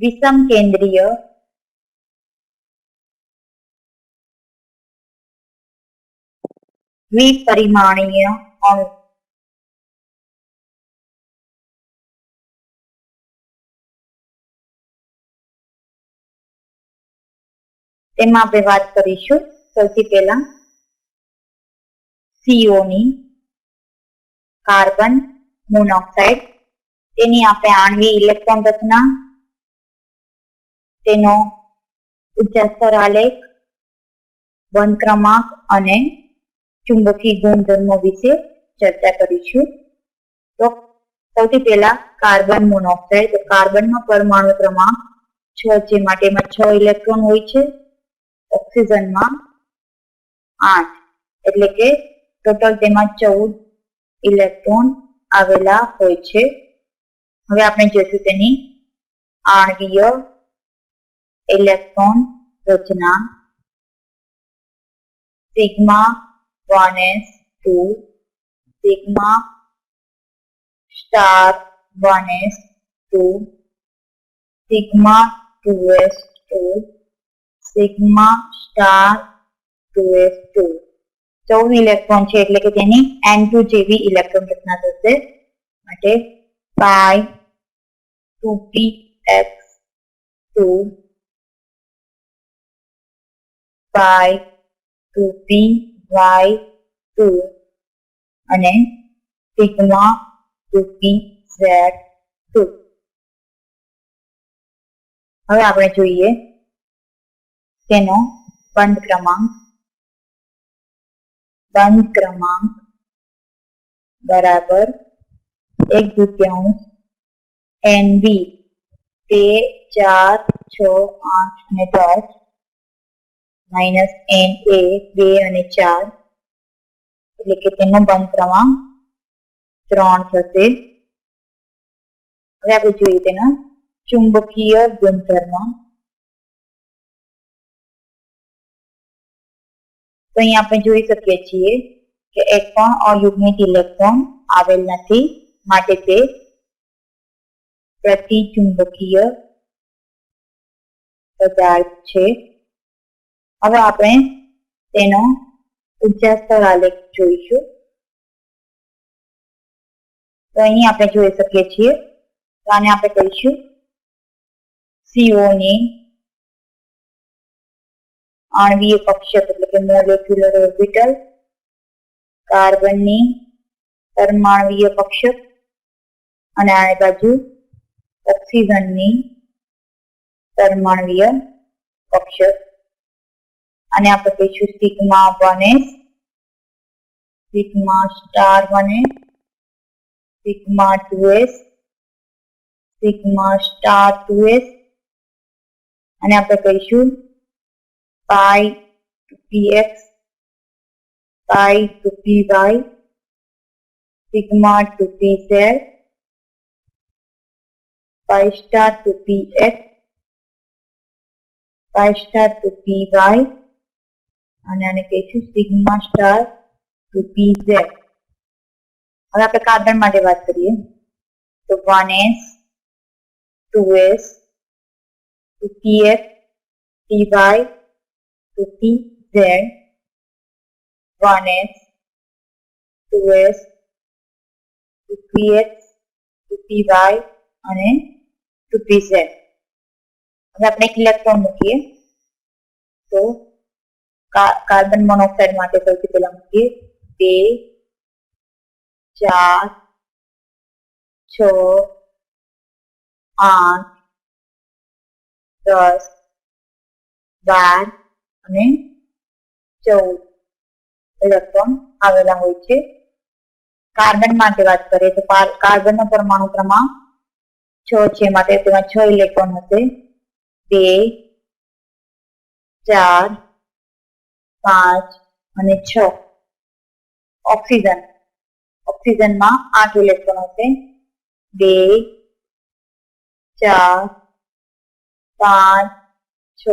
વિષમ કેન્દ્રીય દ્વિપરિમાણીય અણુ. તેમાં આપણે વાત કરીશું સૌથી પહેલા સીઓની કાર્બન મોનોક્સાઇડ. તેની આપણે આણવી ઇલેક્ટ્રોન રચના તેનો ઉચ્ચસ્તર આલેખ, વન ક્રમાંક અને ચુંબકીય ગુણધર્મો વિશે ચર્ચા કરીશું. તો સૌથી પહેલા કાર્બન મોનોક્સાઇડ. તો કાર્બનનો પરમાણુ ક્રમાંક છ છે. માટે એમાં છ ઇલેક્ટ્રોન હોય છે. ઓક્સિજનમાં આઠ. એટલે કે ટોટલ તેમાં ચૌદ ઇલેક્ટ્રોન આવેલા હોય છે. હવે આપણે જોઈશું તેની આણ્વીય ઇલેક્ટ્રોન રચના sigma one s two sigma star one s two sigma two s two sigma star two s two. ચૌદ ઇલેક્ટ્રોન છે એટલે કે તેની એન ટુ જેવી ઇલેક્ટ્રોન રચના થશે. માટે pi two p x two pi two p y two અને sigma two p z two હવે આપણે જોઈએ તેનો બંધ ક્રમાંક. બંધ ક્રમાંક બરાબર એક એન બી બે, ચાર, છ, આઠ અને દસ. માઇનસ એન એ, બે અને ચાર, એટલે કે તેનો બંધ ક્રમાંક ત્રણ થશે. હવે આપણે જોઈએ તેના ચુંબકીય ગુણધર્મ. તો અહીં આપણે જોઈ શકીએ છીએ કે એક પણ અયુગ્મિત ઇલેક્ટ્રોન આવેલ નથી, માટે તે પ્રતિચુંબકીય પદાર્થ છે. હવે આપણે તેનો ઊર્જા સ્તર આલેખ જોઈશું. તો અહીં આપણે જોઈ શકીએ છીએ. તો આને આપણે કહીશું સીઓ ની આણવીય કક્ષક એટલે કે મોલેક્યુલર ઓર્બિટલ કાર્બનની પરમાણવીય કક્ષક અને આ બાજુ ઓક્સિજનની પરમાણવીય કક્ષક અને આપણે કહીશું sigma one s sigma star one s sigma two s sigma star two અને આપણે કહીશું pi to px, pi to py, sigma to pz, pi star to px, pi star to py, અને આને કહીશું sigma star two p z હવે આપણે carbon માટે વાત કરીએ. તો one s two s two p f t y to pz, 1s, 2s, to px, to py અને ટુ પી ઝેડ હવે આપણે એક ઇલેક્ટ્રોન મૂકીએ. તો કાર્બન મોનોક્સાઇડ માટે સૌથી પહેલા મૂકીએ. બે, ચાર, છ, આઠ, દસ, બાર અને ચૌદ. ઇલેક્ટ્રોન આવેલા હોય છે. કાર્બન માટે વાત કરીએ તો કાર્બન નો પરમાણુ ક્રમાંક છ છે. માટે તેમાં છ ઇલેક્ટ્રોન હશે. બે, ચાર પાંચ અને છ. ઓક્સિજન. ઓક્સિજનમાં આઠ ઇલેક્ટ્રોન હશે. બે, ચાર, પાંચ, છ,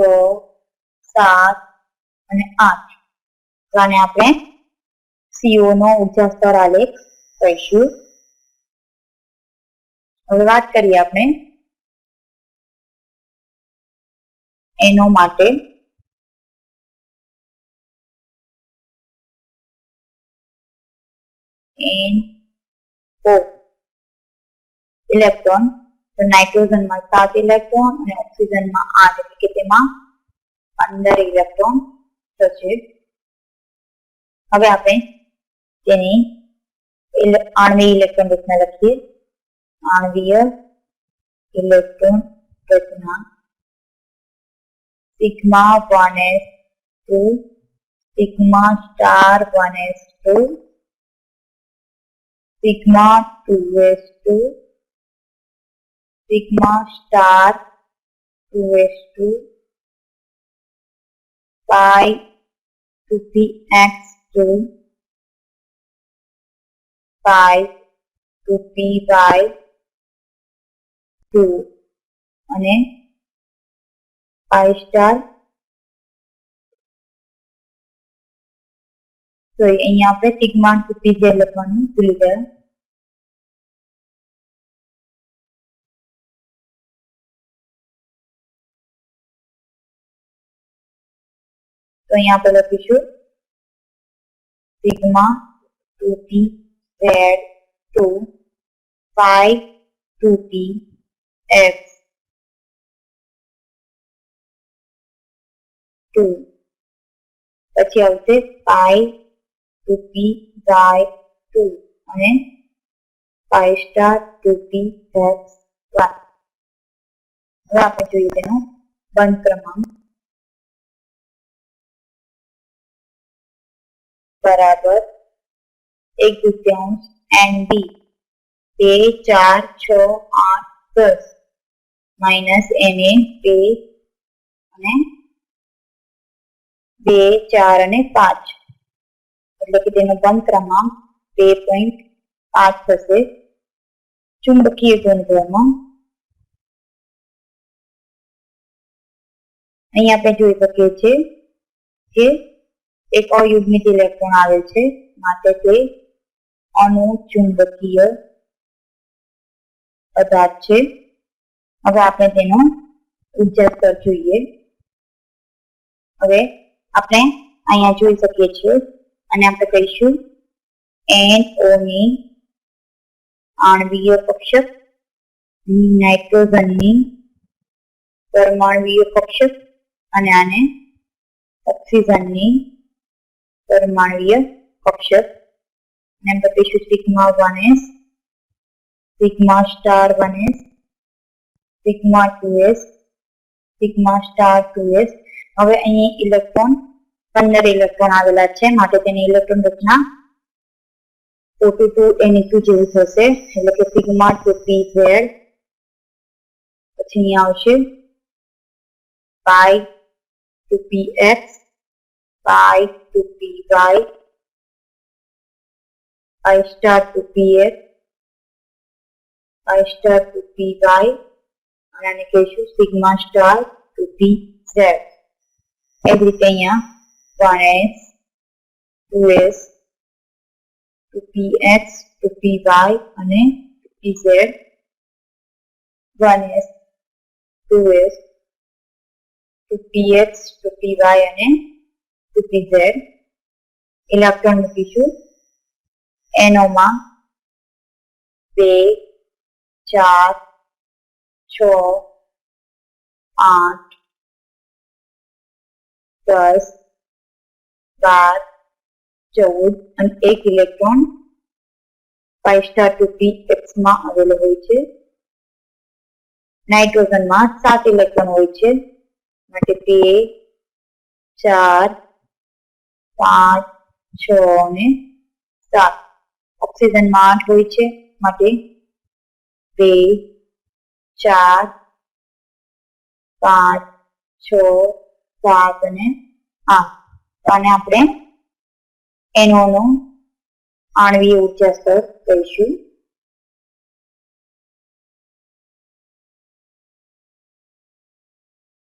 સાત અને આઠ. તો આને આપણે સીઓ નો ઊર્જા સ્તર આલેખ કહીશું. હવે વાત કરીએ આપણે એનો માટે એન ઓ ઇલેક્ટ્રોન તો નાઇટ્રોજનમાં સાત ઇલેક્ટ્રોન અને ઓક્સિજનમાં આઠ, એટલે કે તેમાં પંદર ઇલેક્ટ્રોન થશે. હવે આપણે તેની આણવી ઇલેક્ટ્રોન રચના લખીએ. આણવીય electron Rachna sigma one s two, sigma star one s two s two sigma star 2s2 pi to the x2 pi to p by 2 અને pi star તો અહીંયા આપણે સિગ્મા ટુ પી જે લખવાનું ભૂલી ગયા. તો અહીંયા આપણે લખીશું sigma two p z two five two p x two. પછી આવશે pi two p y two અને pi star two p x y હવે આપણે જોઈએ તેનો બંધ ક્રમાંક બરાબર એક દુત્યાંશ એન બી બે ચાર છ આઠ દસ માઇનસ એને બે અને બે ચાર અને પાંચ એટલે કે તેનો ક્રમાંક બે પોઈન્ટ પાંચ થશે ચુંબકીય ગુણધર્મ અહીં આપણે જોઈ શકીએ છીએ કે એક અયુગ્મિત ઇલેક્ટ્રોન આવે છે માટે તે અણુચુંબકીય પદાર્થ છે હવે આપણે તેનો ઊર્જા સ્તર જોઈએ હવે આપણે અહીંયા જોઈ શકીએ છીએ અને આપણે કહીશું એન, ઓ, ની આણ્વીય કક્ષક, નાઇટ્રોજનની પરમાણવીય કક્ષક અને આને ઓક્સિજનની પરમાણવીય કક્ષક. અને એમ કહીશું sigma one s, sigma star one s, sigma two s, sigma star two s. હવે અહીં ઇલેક્ટ્રોન પંદર ઇલેક્ટ્રોન આવેલા છે માટે તેની ઇલેક્ટ્રોન રચના ટુ ટુ એની ટુ જેવું થશે એટલે કે સિગ્મા ટુ પી ઝેડ પછી અહીંયા આવશે pi two p x pi to py, pi star to px, pi star to py, અને આને કહીશું sigma star two p z એ જ રીતે અહીંયા one s two s two p x two p y અને p z one s two s two p x two p y અને two z electron મૂકીશું એનોમાં બે ચાર છ આઠ દસ બાર ચૌદ અને એક electron five star two p એક્સમાં આવેલો હોય છે. નાઇટ્રોજનમાં સાત ઇલેક્ટ્રોન હોય છે. માટે બે ચાર, પાંચ, છ અને સાત. ઓક્સિજનમાં આઠ હોય છે. માટે બે, ચાર, પાંચ, છ, સાત અને આઠ. આને આપણે એનોનું આણવીય ઊર્જા સ્તર કહીશું